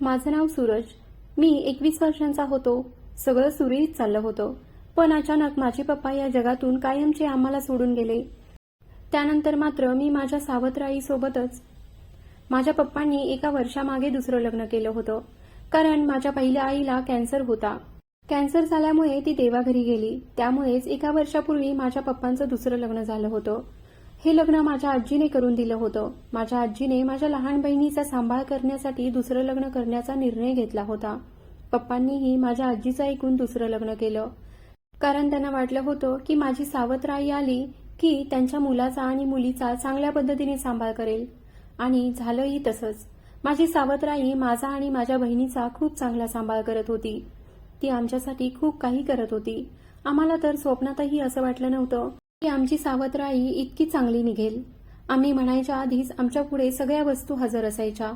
माझं नाव सूरज. मी एकवीस वर्षांचा होतो. सगळं सुरळीत चाललं होतं. पण अचानक माझे पप्पा या जगातून कायमचे आम्हाला सोडून गेले. त्यानंतर मात्र मी माझ्या सावत्र आईसोबतच माझ्या पप्पांनी एका वर्षामागे दुसरं लग्न केलं होतं. कारण माझ्या पहिल्या आईला कॅन्सर होता. कॅन्सर झाल्यामुळे ती देवाघरी गेली. त्यामुळेच एका वर्षापूर्वी माझ्या पप्पांचं दुसरं लग्न झालं होतं. हे लग्न माझ्या आजीने करून दिलं होतं. माझ्या आजीने माझ्या लहान बहिणीचा सांभाळ करण्यासाठी दुसरं लग्न करण्याचा निर्णय घेतला होता. पप्पांनीही माझ्या आजीचं ऐकून दुसरं लग्न केलं. कारण त्यांना वाटलं होतं की माझी सावत्र आई आली की त्यांच्या मुलाचा आणि मुलीचा चांगल्या पद्धतीने सांभाळ करेल. आणि झालंही तसंच. माझी सावत्राई माझा आणि माझ्या बहिणीचा खूप चांगला सांभाळ करत होती. ती आमच्यासाठी खूप काही करत होती. आम्हाला तर स्वप्नातही असं वाटलं नव्हतं की आमची सावत्राई इतकी चांगली निघेल. आम्ही म्हणायच्या आधीच आमच्या पुढे सगळ्या वस्तू हजर असायच्या.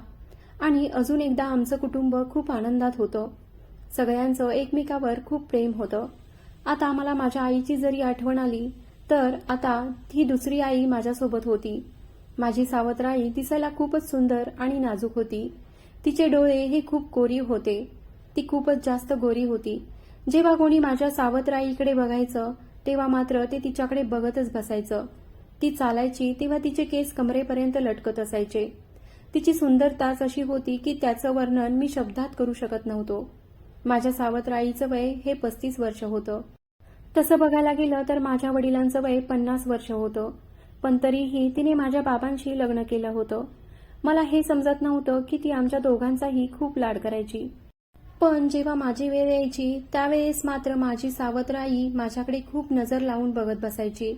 आणि अजून एकदा आमचं कुटुंब खूप आनंदात होतं. सगळ्यांचं एकमेकावर खूप प्रेम होतं. आता आम्हाला माझ्या आईची जरी आठवण आली तर आता ती दुसरी आई माझ्यासोबत होती. माझी सावत्राई दिसायला खूपच सुंदर आणि नाजूक होती. तिचे डोळे हे खूप कोरी होते. ती खूपच जास्त गोरी होती. जेव्हा कोणी माझ्या सावत्र आईकडे बघायचं तेव्हा मात्र ते तिच्याकडे बघतच बसायचं. ती चालायची तेव्हा तिचे केस कमरेपर्यंत लटकत असायचे. तिची सुंदरताच अशी होती की त्याचं वर्णन मी शब्दात करू शकत नव्हतो. माझ्या सावत्र आईचं वय हे पस्तीस वर्ष होतं. तसं बघायला गेलं तर माझ्या वडिलांचं वय पन्नास वर्ष होतं. पण तरीही तिने माझ्या बाबांशी लग्न केलं होतं. मला हे समजत नव्हतं की ती आमच्या दोघांचाही खूप लाड करायची. पण जेव्हा माझी वेळ यायची त्यावेळेस मात्र माझी सावत्र आई माझ्याकडे खूप नजर लावून बघत बसायची.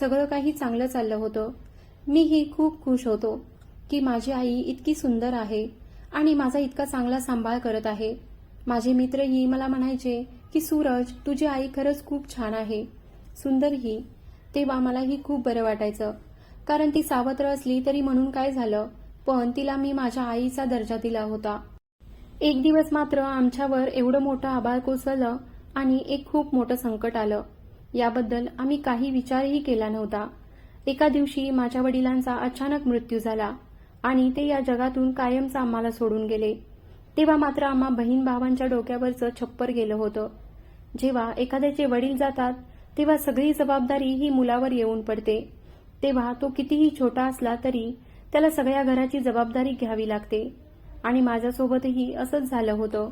सगळं काही चांगलं चाललं होतं. मीही खूप खुश होतो की माझी आई इतकी सुंदर आहे आणि माझा इतका चांगला सांभाळ करत आहे. माझे मित्रही मला म्हणायचे की सूरज तुझी आई खरंच खूप छान आहे. सुंदरही तेव्हा मलाही खूप बरं वाटायचं. कारण ती सावत्र असली तरी म्हणून काय झालं? पण तिला मी माझ्या आईचा दर्जा दिला होता. एक दिवस मात्र आमच्यावर एवढं मोठं आभाळ कोसळलं आणि एक खूप मोठं संकट आलं. याबद्दल आम्ही काही विचारही केला नव्हता. एका दिवशी माझ्या वडिलांचा अचानक मृत्यू झाला आणि ते या जगातून कायमचं आम्हाला सोडून गेले. तेव्हा मात्र आम्हा बहीण भावांच्या डोक्यावरचं छप्पर गेलं होतं. जेव्हा एखाद्याचे वडील जातात तेव्हा सगळी जबाबदारी ही मुलावर येऊन पडते. तेव्हा तो कितीही छोटा असला तरी त्याला सगळ्या घराची जबाबदारी घ्यावी लागते. आणि माझ्यासोबतही असंच झालं होतं.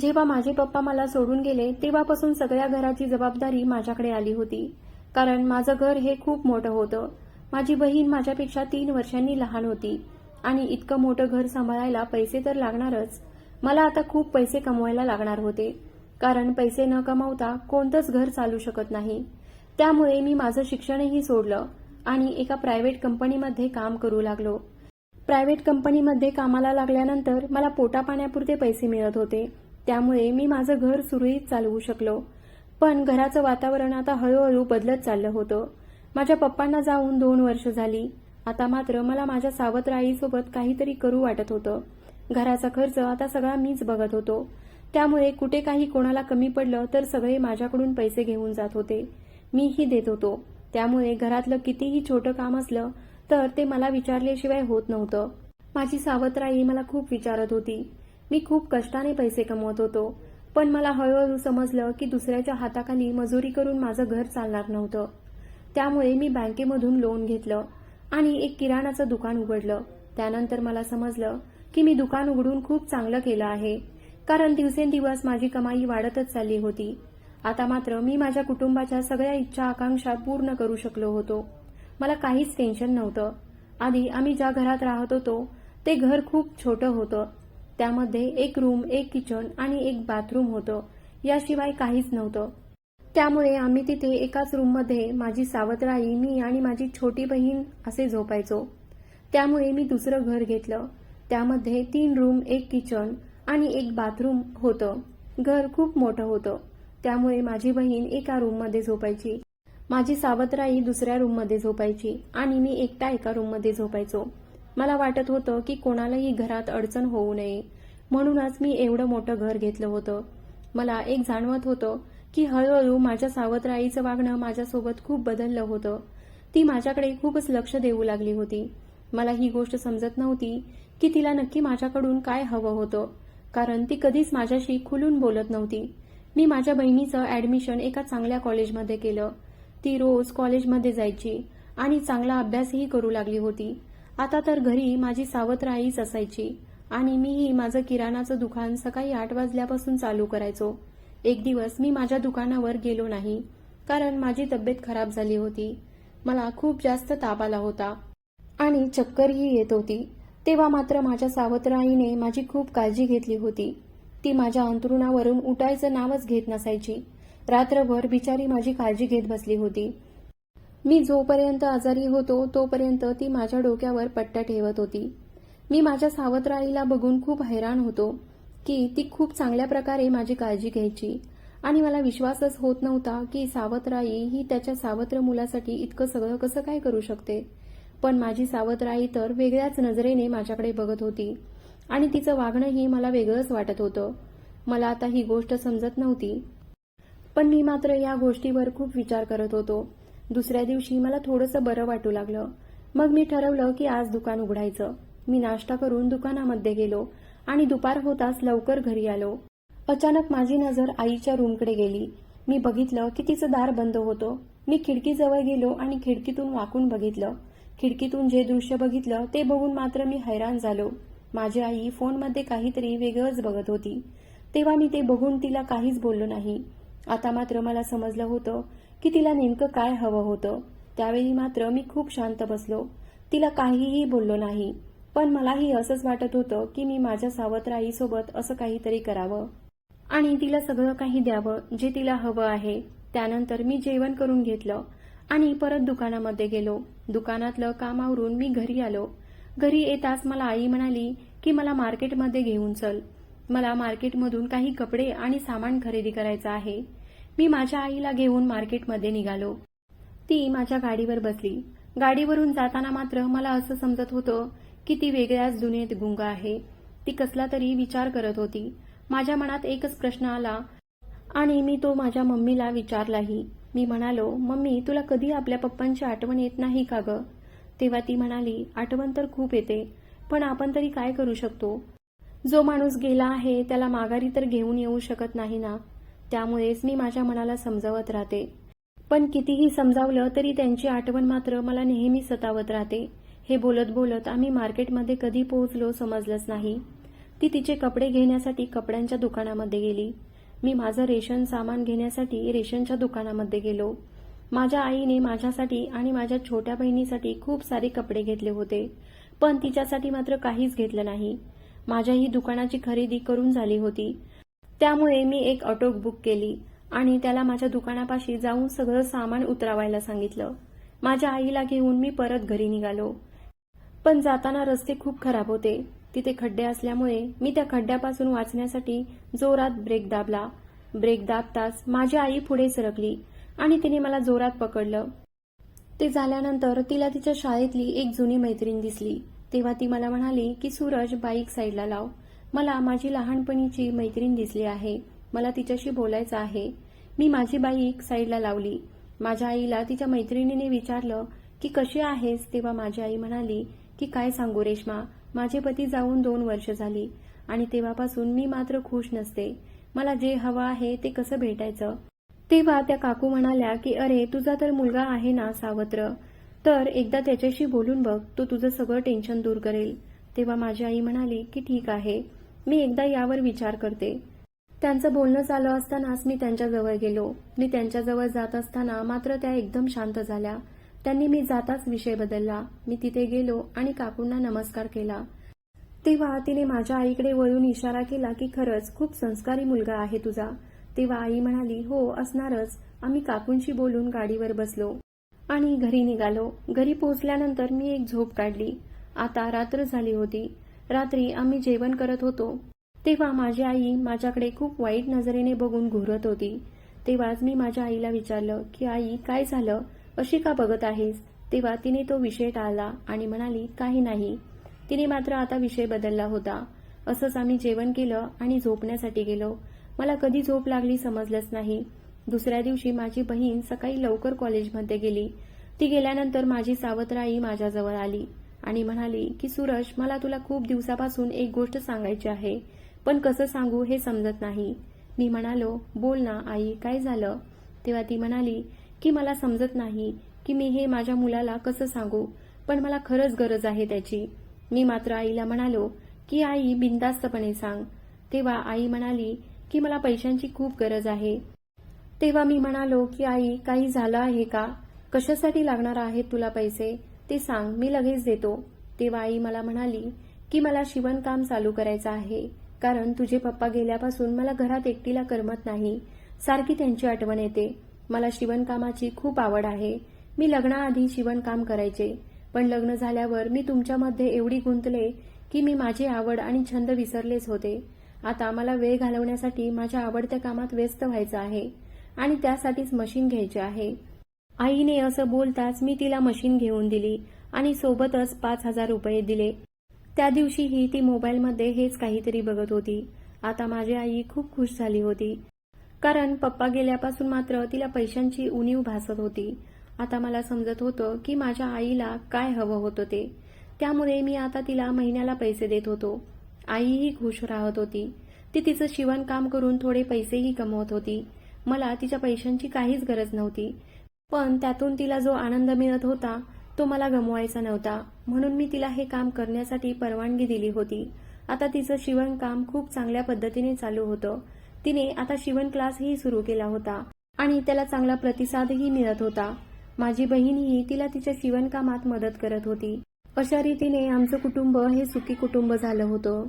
जेव्हा माझे पप्पा मला सोडून गेले तेव्हापासून सगळ्या घराची जबाबदारी माझ्याकडे आली होती. कारण माझं घर हे खूप मोठं होतं. माझी बहीण माझ्यापेक्षा तीन वर्षांनी लहान होती. आणि इतकं मोठं घर सांभाळायला पैसे तर लागणारच. मला आता खूप पैसे कमवायला लागणार होते. कारण पैसे न कमावता कोणतंच घर चालू शकत नाही. त्यामुळे मी माझं शिक्षणही सोडलं आणि एका प्रायव्हेट कंपनीमध्ये काम करू लागलो. प्रायव्हेट कंपनीमध्ये कामाला लागल्यानंतर मला पोटापाण्यापुरते पैसे मिळत होते. त्यामुळे मी माझं घर सुरळीत चालवू शकलो. पण घराचं वातावरण आता हळूहळू बदलत चाललं होतं. माझ्या पप्पांना जाऊन दोन वर्ष झाली. आता मात्र मला माझ्या सावत्र आईसोबत काहीतरी करू वाटत होतं. घराचा खर्च आता सगळा मीच बघत होतो. त्यामुळे कुठे काही कोणाला कमी पडलं तर सगळे माझ्याकडून पैसे घेऊन जात होते. मीही देत होतो. त्यामुळे घरातलं कितीही छोटं काम असलं तर ते मला विचारल्याशिवाय होत नव्हतं. माझी सावत्राई मला खूप विचारत होती. मी खूप कष्टाने पैसे कमवत होतो पण मला हळूहळू समजलं की दुसऱ्याच्या हाताखाली मजुरी करून माझं घर चालणार नव्हतं. त्यामुळे मी बँकेमधून लोन घेतलं आणि एक किराणाचं दुकान उघडलं. त्यानंतर मला समजलं की मी दुकान उघडून खूप चांगलं केलं आहे कारण दिवसेंदिवस माझी कमाई वाढतच चालली होती. आता मात्र मी माझ्या कुटुंबाच्या सगळ्या इच्छा आकांक्षा पूर्ण करू शकलो होतो. मला काहीच टेन्शन नव्हतं. आधी आम्ही ज्या घरात राहत होतो ते घर खूप छोटं होतं. त्यामध्ये एक रूम एक किचन आणि एक बाथरूम होतं. याशिवाय काहीच नव्हतं. त्यामुळे आम्ही तिथे एकाच रूममध्ये माझी सावत्र आई मी आणि माझी छोटी बहीण असे झोपायचो. त्यामुळे मी दुसरं घर घेतलं. त्यामध्ये तीन रूम एक किचन आणि एक बाथरूम होतं. घर खूप मोठं होतं. त्यामुळे माझी बहीण एका रूममध्ये झोपायची. माझी सावत्राई दुसऱ्या रूममध्ये झोपायची आणि मी एकटा एका रूममध्ये झोपायचो. मला वाटत होतं की कोणालाही घरात अडचण होऊ नये. म्हणूनच मी एवढं मोठं घर घेतलं होतं. मला एक जाणवत होतं की हळूहळू माझ्या सावत्र आईचं वागणं माझ्यासोबत खूप बदललं होतं. ती माझ्याकडे खूपच लक्ष देऊ लागली होती. मला ही गोष्ट समजत नव्हती की तिला नक्की माझ्याकडून काय हवं होतं कारण ती कधीच माझ्याशी खुलून बोलत नव्हती. मी माझ्या बहिणीचं ऍडमिशन एका चांगल्या कॉलेजमध्ये केलं. ती रोज कॉलेजमध्ये जायची आणि चांगला अभ्यासही करू लागली होती. आता तर घरी माझी सावत्र आईच असायची आणि मीही माझं किराणाचं दुकान सकाळी आठ वाजल्यापासून चालू करायचो. एक दिवस मी माझ्या दुकानावर गेलो नाही कारण माझी तब्येत खराब झाली होती. मला खूप जास्त ताप आला होता आणि चक्करही येत होती. तेव्हा मात्र माझ्या सावत्र आईने माझी खूप काळजी घेतली होती. ती माझ्या अंतरुणावरून उठायचं नावच घेत नसायची. रात्रभर बिचारी माझी काळजी घेत बसली होती. मी जोपर्यंत आजारी होतो तोपर्यंत ती माझ्या डोक्यावर पट्ट्या ठेवत होती. मी माझ्या सावत्र आईला बघून खूप हैराण होतो की ती खूप चांगल्या प्रकारे माझी काळजी घ्यायची. आणि मला विश्वासच होत नव्हता की सावत्र आई ही त्याच्या सावत्र मुलासाठी इतकं सगळं कसं काय करू शकते. पण माझी सावत्र आई तर वेगळ्याच नजरेने माझ्याकडे बघत होती. आणि तिचं वागणंही मला वेगळंच वाटत होतं. मला आता ही गोष्ट समजत नव्हती. पण मी मात्र या गोष्टीवर खूप विचार करत होतो. दुसऱ्या दिवशी मला थोडंसं बरं वाटू लागलं. मग मी ठरवलं की आज दुकान उघडायचं. मी नाश्ता करून दुकानामध्ये गेलो आणि दुपार होताच लवकर घरी आलो. अचानक माझी नजर आईच्या रूमकडे गेली. मी बघितलं की तिचं दार बंद होतं. मी खिडकीजवळ गेलो आणि खिडकीतून वाकून बघितलं. खिडकीतून जे दृश्य बघितलं ते बघून मात्र मी हैराण झालो. माझी आई फोनमध्ये काहीतरी वेगळंच बघत होती. तेव्हा मी ते बघून तिला काहीच बोललो नाही. आता मात्र मला समजलं होतं की तिला नेमकं काय हवं होतं. त्यावेळी मात्र मी खूप शांत बसलो. तिला काहीही बोललो नाही. पण मलाही असंच वाटत होतं की मी माझ्या सावत्र आईसोबत असं काहीतरी करावं. आणि तिला सगळं काही द्यावं जे तिला हवं आहे. त्यानंतर मी जेवण करून घेतलं आणि परत दुकानामध्ये गेलो. दुकानातलं काम आवरून मी घरी आलो. घरी येताच मला आई म्हणाली की मला मार्केटमध्ये घेऊन चल. मला मार्केटमधून काही कपडे आणि सामान खरेदी करायचं आहे. मी माझ्या आईला घेऊन मार्केटमध्ये निघालो. ती माझ्या गाडीवर बसली. गाडीवरून जाताना मात्र मला असं समजत होतं की ती वेगळ्याच दुनियेत गुंग आहे. ती कसला तरी विचार करत होती. माझ्या मनात एकच प्रश्न आला आणि मी तो माझ्या मम्मीला विचारलाही. मी म्हणालो मम्मी तुला कधी आपल्या पप्पांची आठवण येत नाही का ग? तेव्हा ती म्हणाली आठवण तर खूप येते पण आपण तरी काय करू शकतो? जो माणूस गेला आहे त्याला माघारी तर घेऊन येऊ शकत नाही ना? त्यामुळेच मी माझ्या मनाला समजावत राहते. पण कितीही समजावलं तरी त्यांची आठवण मात्र मला नेहमी सतावत राहते. हे बोलत बोलत आम्ही मार्केटमध्ये कधी पोहोचलो समजलंच नाही. ती तिचे कपडे घेण्यासाठी कपड्यांच्या दुकानामध्ये गेली. मी माझं रेशन सामान घेण्यासाठी रेशनच्या दुकानामध्ये गेलो. माझ्या आईने माझ्यासाठी आणि माझ्या छोट्या बहिणीसाठी खूप सारे कपडे घेतले होते. पण तिच्यासाठी मात्र काहीच घेतलं नाही. माझ्या ही दुकानाची खरेदी करून झाली होती. त्यामुळे मी एक ऑटो बुक केली आणि त्याला माझ्या दुकानापाशी जाऊन सगळं सामान उतरावायला सांगितलं. माझ्या आईला घेऊन मी परत घरी निघालो. पण जाताना रस्ते खूप खराब होते. तिथे खड्डे असल्यामुळे मी त्या खड्ड्यापासून वाचण्यासाठी जोरात ब्रेक दाबला. ब्रेक दाबताच माझी आई पुढे सरकली आणि तिने मला जोरात पकडलं. ते झाल्यानंतर तिला तिच्या शाळेतली एक जुनी मैत्रीण दिसली. तेव्हा ती मला म्हणाली की सूरज बाईक साईडला लाव. मला माझी लहानपणीची मैत्रीण दिसली आहे. मला तिच्याशी बोलायचं आहे. मी माझी बाईक साईडला लावली. माझ्या आईला तिच्या मैत्रिणीने विचारलं की कशी आहेस? तेव्हा माझी आई म्हणाली की काय सांगू रेश्मा? माझे पती जाऊन दोन वर्ष झाली आणि तेव्हापासून मी मात्र खुश नसते. मला जे हवं आहे ते कसं भेटायचं? तेव्हा त्या काकू म्हणाल्या की अरे तुझा तर मुलगा आहे ना सावत्र. तर एकदा त्याच्याशी बोलून बघ तो तुझं सगळं टेन्शन दूर करेल. तेव्हा माझी आई म्हणाली की ठीक आहे मी एकदा यावर विचार करते. त्यांचं बोलणं चालू असतानाच मी त्यांच्याजवळ गेलो. मी त्यांच्याजवळ जात असताना मात्र त्या एकदम शांत झाल्या. त्यांनी मी जाताच विषय बदलला. मी तिथे गेलो आणि काकूंना नमस्कार केला. तेव्हा तिने माझ्या आईकडे वळून इशारा केला की खरंच खूप संस्कारी मुलगा आहे तुझा. तेव्हा आई म्हणाली हो असणारच. आम्ही काकूंशी बोलून गाडीवर बसलो. आणि घरी निघालो. घरी पोहोचल्यानंतर मी एक झोप काढली. आता रात्र झाली होती. रात्री आम्ही जेवण करत होतो. तेव्हा माझी आई माझ्याकडे खूप वाईट नजरेने बघून घुरत होती. तेव्हाच मी माझ्या आईला विचारलं की आई काय झालं? अशी का बघत आहेस? तेव्हा तिने तो विषय टाळला आणि म्हणाली काही नाही. तिने मात्र आता विषय बदलला होता. असंच आम्ही जेवण केलं आणि झोपण्यासाठी गेलो. मला कधी झोप लागली समजलंच नाही. दुसऱ्या दिवशी माझी बहीण सकाळी लवकर कॉलेजमध्ये गेली. ती गेल्यानंतर माझी सावत्र आई माझ्याजवळ आली आणि म्हणाली की सूरज मला तुला खूप दिवसापासून एक गोष्ट सांगायची आहे. पण कसं सांगू हे समजत नाही. मी म्हणालो बोल ना आई काय झालं? तेव्हा ती म्हणाली की मला समजत नाही की मी हे माझ्या मुलाला कसं सांगू पण मला खरंच गरज आहे त्याची. मी मात्र आईला म्हणालो की आई बिनधास्तपणे सांग. तेव्हा आई म्हणाली की मला पैशांची खूप गरज आहे. तेव्हा मी म्हणालो की आई काही झालं आहे का? कशासाठी लागणार आहेत तुला पैसे? ते सांग मी लगेच देतो. तेव्हा आई मला म्हणाली की मला शिवणकाम चालू करायचं आहे. कारण तुझे पप्पा गेल्यापासून मला घरात एकटीला करमत नाही. सारखी त्यांची आठवण येते. मला शिवणकामाची खूप आवड आहे. मी लग्नाआधी शिवणकाम करायचे. पण लग्न झाल्यावर मी तुमच्यामध्ये एवढी गुंतले की मी माझी आवड आणि छंद विसरलेच होते. आता मला वेळ घालवण्यासाठी माझ्या आवडत्या कामात व्यस्त व्हायचं आहे. आणि त्यासाठीच मशीन घ्यायचे आहे. आईने असं बोलताच मी तिला मशीन घेऊन दिली आणि सोबतच पाच हजार रुपये दिले. त्या दिवशीही ती मोबाईलमध्ये हेच काहीतरी बघत होती. आता माझी आई खूप खुश झाली होती. कारण पप्पा गेल्यापासून मात्र तिला पैशांची उणीव भासत होती. आता मला समजत होतं की माझ्या आईला काय हवं होतं ते. त्यामुळे मी आता तिला महिन्याला पैसे देत होतो. आईही खुश राहत होती. ती तिचं शिवणकाम करून थोडे पैसेही कमवत होती. मला तिच्या पैशांची काहीच गरज नव्हती. पण त्यातून तिला जो आनंद मिळत होता तो मला गमवायचा नव्हता. म्हणून मी तिला हे काम करण्यासाठी परवानगी दिली होती. आता तिचं शिवणकाम खूप चांगल्या पद्धतीने चालू होतं. तिने आता शिवण क्लासही सुरू केला होता आणि त्याला चांगला प्रतिसादही मिळत होता. माझी बहीणही तिला तिच्या शिवणकामात मदत करत होती. अशा रीतीने आमचं कुटुंब हे सुखी कुटुंब झालं होतं.